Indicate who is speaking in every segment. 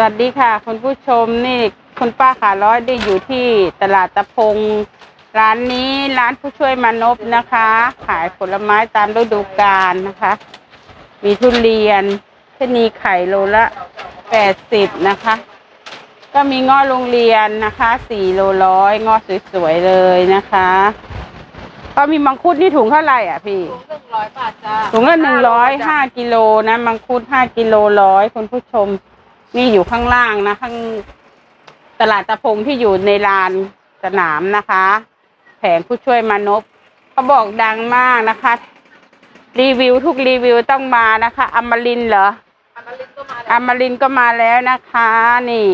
Speaker 1: สวัสดีค่ะ คุณผู้ชมนี่คุณป้าขาร้อยได้อยู่ที่ตลาดตะพง ร้านนี้ร้านผู้ช่วยมานพนะคะ ขายผลไม้ตามฤดูกาลนะคะ มีทุเรียนชะนีไข่โลละแปดสิบนะคะ ก็มีง้อโรงเรียนนะคะสี่โลร้อยง้อสวยๆเลยนะคะก็มีมังคุดนี่ถุงเท่าไหร่อะพี่
Speaker 2: ถุงหนึ่งร้อยบาทจ้า
Speaker 1: ถุงละหนึ่งร้อยห้ากิโลนะมังคุดห้ากิโลร้อยคุณผู้ชม นี่อยู่ข้างล่างนะ ข้างตลาดตะพงที่อยู่ในลานสนามนะคะ แผงผู้ช่วยมานพเขาบอกดังมากนะคะ รีวิวทุกรีวิวต้องมานะคะอมรินทร์เหรอ
Speaker 2: อมรินทร์ก็มา
Speaker 1: อ
Speaker 2: แล้ว
Speaker 1: มรินทร์ก็มาแล้วนะคะ นี่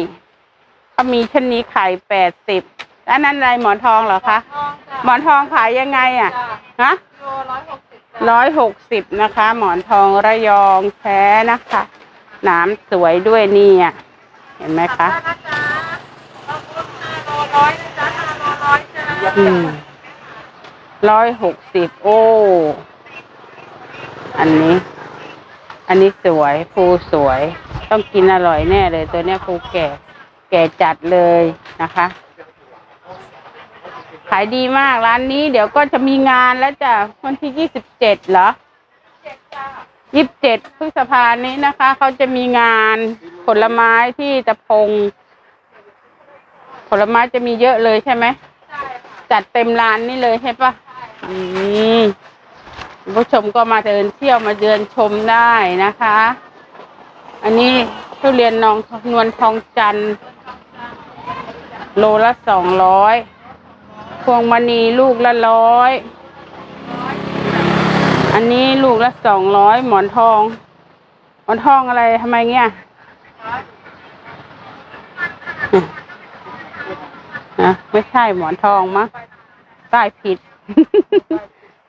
Speaker 1: ก็มีชนนี้ไข่แปดสิบแล้วนั่นอะไรหมอนทองเหรอคะ
Speaker 2: ทองจ้า
Speaker 1: หมอนทองขายยังไงอะ
Speaker 2: จ้า
Speaker 1: ฮะ
Speaker 2: โลร้อยหกสิบจ้า
Speaker 1: ร้อยหกสิบนะคะ หมอนทองระยองแท้นะคะห นามสวยด้วยนี่อะเห็นไหมคะ
Speaker 2: ได้นะจ๊ะต้องลดห้าโลร้อยนะจ๊ะห้าโลร้อยจ้า
Speaker 1: อืมร้อยหกสิบโอ้ อันนี้ อันนี้สวยภูสวย ต้องกินอร่อยแน่เลยตัวเนี้ยภูแก่ แก่จัดเลยนะคะ ขายดีมากร้านนี้ เดี๋ยวก็จะมีงานแล้วจ้ะวันที่ยี่สิบเจ็ดเหรอ
Speaker 2: เจ็ดจ้า
Speaker 1: ยี่สิบเจ็ดพฤษภานี้นะคะ เขาจะมีงานผลไม้ที่ตะพง ผลไม้จะมีเยอะเลยใช่ไหม
Speaker 2: ใช่ค่ะ
Speaker 1: จัดเต็มร้านนี่เลยใช่ปะ
Speaker 2: ใช่ค่ะ
Speaker 1: อืมผู้ชมก็มาเดินเที่ยวมาเดินชมได้นะคะ อันนี้ทุเรียนนองนวลทองจันโลละสองร้อยพวงมณีลูกละร้อย อันนี้ลูกละสองร้อยหมอนทอง หมอนทองอะไรทำไมเงี้ยนะไม่ใช่หมอนทองมั้งป้ายผิด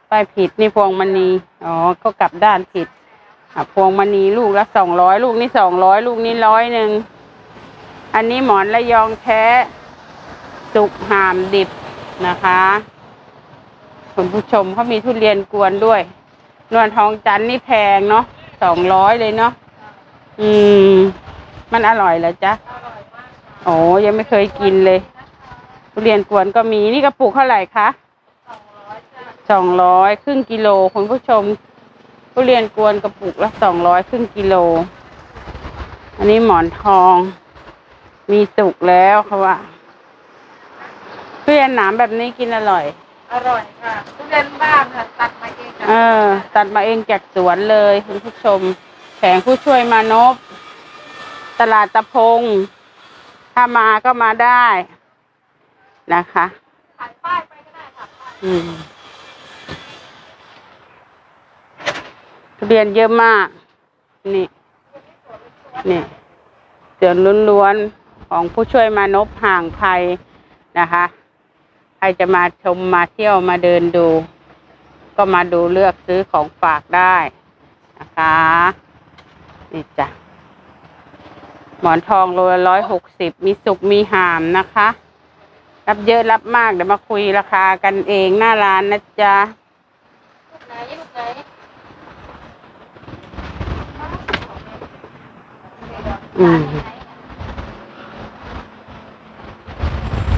Speaker 1: ป้ายผิดนี่พวงมณีอ๋อก็กลับด้านผิดอะพวงมณีลูกละสองร้อยลูกนี่สองร้อยลูกนี่ร้อยหนึ่งอันนี้หมอนระยองแท้สุกหามดิบนะคะคุณผู้ชมเขามีทุเรียนกวนด้วย นวลทองจันนี่แพงเนาะสองร้อยเลยเนาะอืม มันอร่อยเหรอจ๊ะโอ้ยังไม่เคยกินเลยทุเรียนกวนก็มีนี่กระปุกเท่าไหร่คะ
Speaker 2: สองร้อย
Speaker 1: สองร้อยครึ่งกิโลคุณผู้ชมทุเรียนกวนกระปุกละสองร้อยครึ่งกิโล อันนี้หมอนทอง มีสุกแล้วเขาว่าทุเรียนหนามแบบนี้กินอร่อย
Speaker 2: อร่อยค่ะทุเรียนบ้านค่ะตัดมา เองจ้ะ
Speaker 1: เออ ตัดมาเองจากสวนเลยคุณผู้ชม แผงผู้ช่วยมานพ ตลาดตะพง ถ้ามาก็มาได้นะคะ
Speaker 2: ขายป้ายไปก็ได้ค่ะป้าย
Speaker 1: อืมทุเรียนเยอะมาก นี่นี่เสือนล้วนๆของผู้ช่วยมานพห่างไทยนะคะ ใครจะมาชมมาเที่ยวมาเดินดู ก็มาดูเลือกซื้อของฝากได้นะคะนี่จ้ะหมอนทองโลละร้อยหกสิบมีสุกมีหามนะคะ รับเยอะรับมากเดี๋ยวมาคุยราคากันเองหน้าร้านนะจ๊ะอืม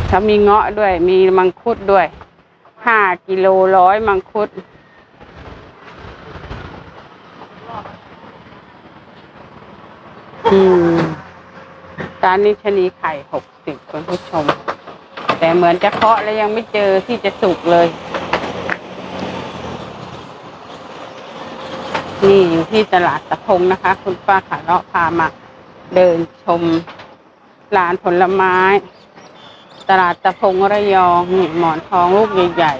Speaker 1: ถ้ามีเงาะด้วย มีมังคุดด้วย ห้ากิโลร้อยมังคุด อืมจานนี้ชะนีไข่หกสิบคุณผู้ชม แต่เหมือนจะเคาะแล้วยังไม่เจอที่จะสุกเลย นี่อยู่ที่ตลาดตะพงนะคะ คุณป้าขาเลาะพามาเดินชมร้านผลไม้ ตลาดตะพงระยองนี่หมอนทองลูกใหญ่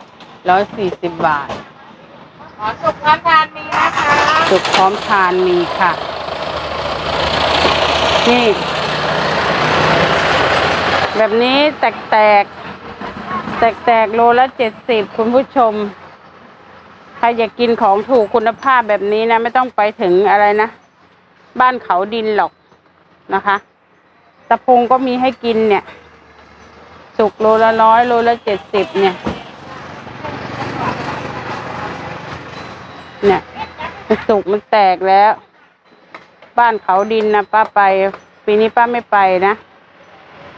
Speaker 1: ๆร้อยสี่สิบบาท
Speaker 2: ขอสุกพร้อมทานมีนะคะ
Speaker 1: สุกพร้อมทานมีค่ะ นี่ แบบนี้แตกแตกแตกแตกๆโลละเจ็ดสิบคุณผู้ชม ใครอยากกินของถูกคุณภาพแบบนี้นะ ไม่ต้องไปถึงอะไรนะ บ้านเขาดินหรอกนะคะ ตะพงก็มีให้กินเนี่ย สุกโลละร้อยโลละเจ็ดสิบเนี่ย เนี่ยมันสุกมันแตกแล้ว บ้านเขาดินนะป้าไป ปีนี้ป้าไม่ไปนะ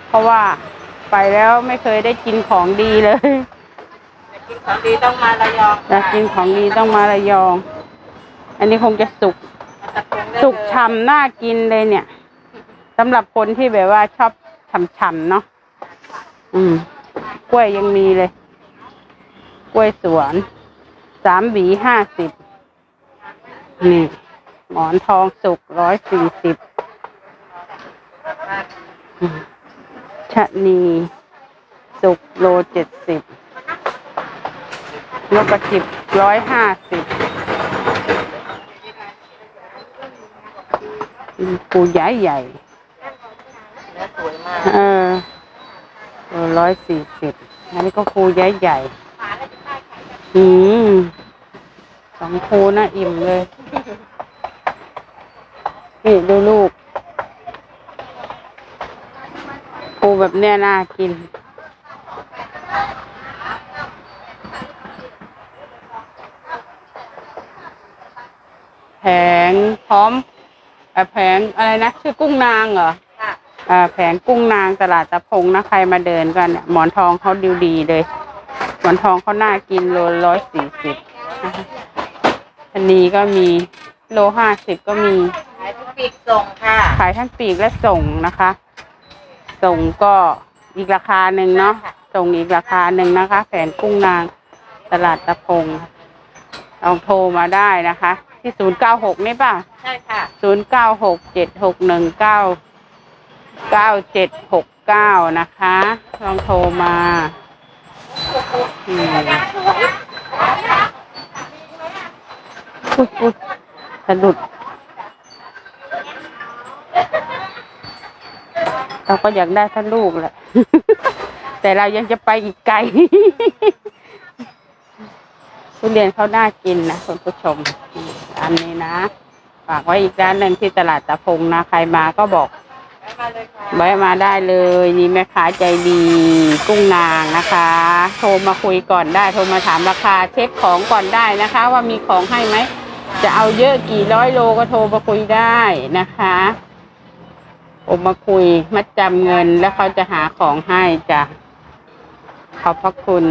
Speaker 1: เพราะว่าไปแล้วไม่เคยได้กินของดีเลย
Speaker 2: กินของดีต้องมาระยอง
Speaker 1: อยากกินของดีต้องมาระยอง อันนี้คงจะสุก
Speaker 2: ตะพงได้เลย
Speaker 1: สุกฉ่ำน่ากินเลยเนี่ยสำหรับคนที่แบบว่าชอบฉ่ำๆเนาะ อืม กล้วยยังมีเลย กล้วยสวนสามหวีห้าสิบนี่ หมอนทองสุกร้อยสี่สิบชะนีสุกโลเจ็ดสิบนกกระจิบร้อยห้าสิบปูใหญ่ใหญ่
Speaker 2: เนื้อสวยมาก
Speaker 1: ๆเออ ร้อยสี่สิบอันนี้ก็ปูใหญ่ใหญ่อืมสองปูน่าอิ่มเลย นี่ดูลูก ปูแบบเนี้ยน่ากิน แผงพร้อมแผงอะไรนะ ชื่อกุ้งนางเหรอ แผงกุ้งนางตลาดตะพงนะใครมาเดินกันเนี่ยหมอนทองเขาดูดีเลย หมอนทองเขาน่ากินโลร้อยสี่สิบอันนี้ก็มีโลห้าสิบก็มี
Speaker 2: ขายทุกปีกส่งค่ะ
Speaker 1: ขายทั้งปีกและส่งนะคะ ส่งก็อีกราคาหนึ่งเนาะ ส่งอีกราคาหนึ่งนะคะ แผงกุ้งนางตลาดตะพงลองโทรมาได้นะคะ ที่ศูนย์เก้าหกนี่ป่ะ
Speaker 2: ใช่ค่ะ
Speaker 1: ศูนย์เก้าหกเจ็ดหกหนึ่งเก้า เก้าเจ็ดหกเก้านะคะ ลองโทรมาอืมอุ๊ยสะดุด เราก็อยากได้ท่านลูกแหละ แต่เรายังจะไปอีกไกล ทุเรียนเขาน่ากินนะคุณผู้ชมอืมร้านนี้นะ ฝากไว้อีกร้านหนึ่งที่ตลาดตะพงนะ ใครมาก็บอก
Speaker 2: มาเลยค่ะ
Speaker 1: แวะมาได้เลยนี่แม่ค้าใจดีกุ้งนางนะคะ โทรมาคุยก่อนได้ โทรมาถามราคาเช็คของก่อนได้นะคะ ว่ามีของให้ไหม จะเอาเยอะกี่ร้อยโลก็โทรมาคุยได้นะคะโอมาคุยมัดจำเงินแล้วเขาจะหาของให้จ้ะขอบพระคุณ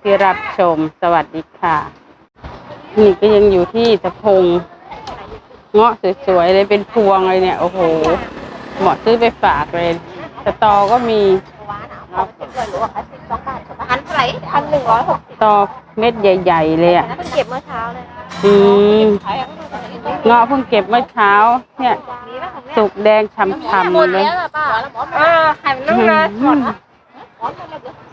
Speaker 1: ที่รับชมสวัสดีค่ะ นี่ก็ยังอยู่ที่ตะพงเงาะสวยๆเลยเป็นพวงเลยเนี่ย โอ้โห หมาะซื้อไปฝากเลยสตอก็มี
Speaker 2: พันเท่าไหร่พันหนึ่งร้อยหก
Speaker 1: สตอเม็ดใหญ่ ๆ เลยอะ
Speaker 2: นะเพิ่งเก็บเมื่อเช้าเลย
Speaker 1: อืม
Speaker 2: ขายก็ดูตรงนี้
Speaker 1: เงาะเพิ่งเก็บเมื่อเช้า เนี่ย
Speaker 2: มีป่ะของแม่
Speaker 1: สุกแดงฉ่ำๆเลย
Speaker 2: ป้าเออขายเป็นลูกเลยหมดนะ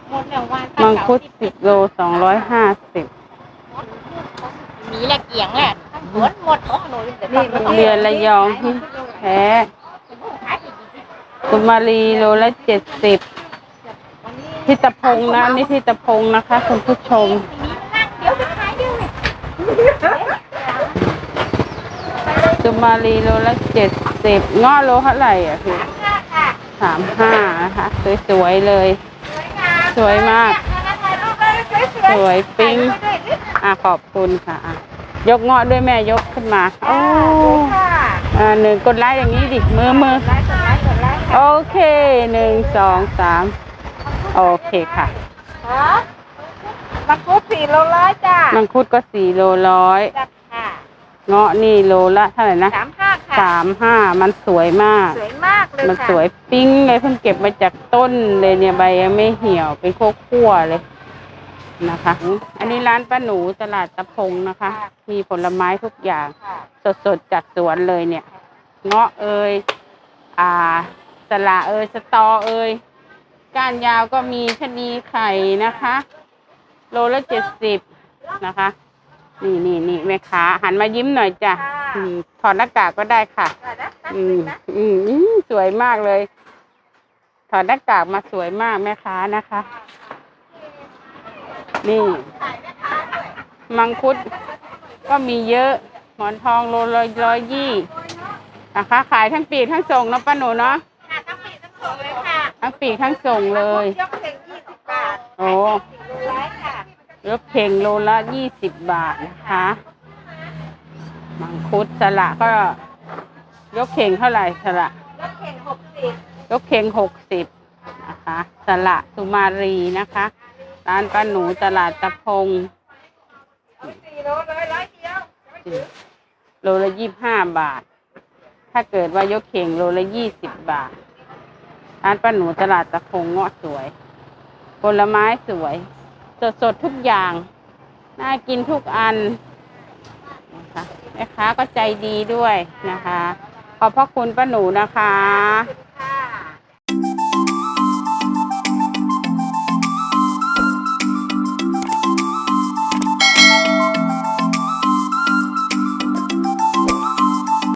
Speaker 2: หมดแล้ววัน
Speaker 1: มังคุดสิบโลสองร้อยห้าสิบ
Speaker 2: มีแหละเกี่ยงแหละหมดหมดของหนูเดี๋ยว
Speaker 1: เรียนระยองที่แท้ กุมารีโลละเจ็ดสิบทิตพงนะนี่ทิตพงนะคะ คุณผู้ชม
Speaker 2: เดี๋ยวจะขายเดี๋ยว
Speaker 1: กุมารีโลละเจ็ดสิบเงาะโลเท่าไหร่อะพี่
Speaker 2: ค่ะค่ะ
Speaker 1: สามห้านะคะสวยๆเลย สวยมาก
Speaker 2: สวย
Speaker 1: ปิ๊งอะขอบคุณค่ะ ยกเงาะด้วยแม่ยกขึ้นมาโอ้
Speaker 2: ค่ะ
Speaker 1: อ่าหนึ่งกดไลค์อย่างนี้ดิมือมือ โอเคหนึ่งสองสามโอเคค่ะ
Speaker 2: ฮะมังคุดสี่โลร้อยจ้า
Speaker 1: มังคุดก็สี่โลร้อย
Speaker 2: จัดค่ะ
Speaker 1: เงาะนี่โลละเท่าไหร่นะ
Speaker 2: สามห้าค่ะ
Speaker 1: สามห้ามันสวยมาก
Speaker 2: สวยมากเลย
Speaker 1: มัน
Speaker 2: ค่ะ
Speaker 1: สวยปิ้งเลยเพิ่งเก็บมาจากต้นเลยเนี่ยใบยังไม่เหี่ยวเป็นโคคั่วๆเลยนะคะ อันนี้ร้านป้าหนูตลาดตะพงนะคะ มีผลไม้ทุกอย่าง
Speaker 2: ค่ะ
Speaker 1: สดๆจากสวนเลยเนี่ย เงาะเอยอ่า สละเอยสตอเอยก้านยาวก็มีชะนีไข่นะคะ โลละเจ็ดสิบนะคะ นี่นี่นี่แม่ค้าหันมายิ้มหน่อยจ้ะอืมถอดหน้ากากก็ได้ค่ะ
Speaker 2: ได้นะแป๊บ
Speaker 1: อื
Speaker 2: นึ
Speaker 1: ม
Speaker 2: งนะ
Speaker 1: อืมอืมสวยมากเลย ถอดหน้ากากมาสวยมากแม่ค้านะคะ นี่ มังคุดก็มีเยอะ หมอนทองโลละร้อยยี่นะคะ ขายทั้งปีกทั้งส่งเนาะป้าหนูเนาะ
Speaker 2: ค่ะ ทั้งปีทั้งส่งเลยค่ะ
Speaker 1: ทั้งปีกทั้งส่งเลย
Speaker 2: ยกเข่งยี่สิบบาท
Speaker 1: โอ้
Speaker 2: สี่โลร้อยค่ะ
Speaker 1: รถเข่งโลละยี่สิบบาทนะคะ มังคุดสละก็ ยกเข่งเท่าไหร่สละ
Speaker 2: ยกเข่งหกสิบ
Speaker 1: ยกเข่งหกสิบนะคะสละสุมารีนะคะ ร้านป้าหนูตลาดตะพง
Speaker 2: เอาสี่โลเลยร้อยเดียวไม่ถึง
Speaker 1: โลละยี่บห้าบาท ถ้าเกิดว่ายกเข่งโลละยี่สิบบาท ร้านป้าหนูตลาดตะคงเงาะสวย ผลไม้สวย สดสดทุกอย่าง น่ากินทุกอันนะคะแม่ค้าก็ใจดีด้วยนะคะ ขอบพระคุณป้าหนูนะคะ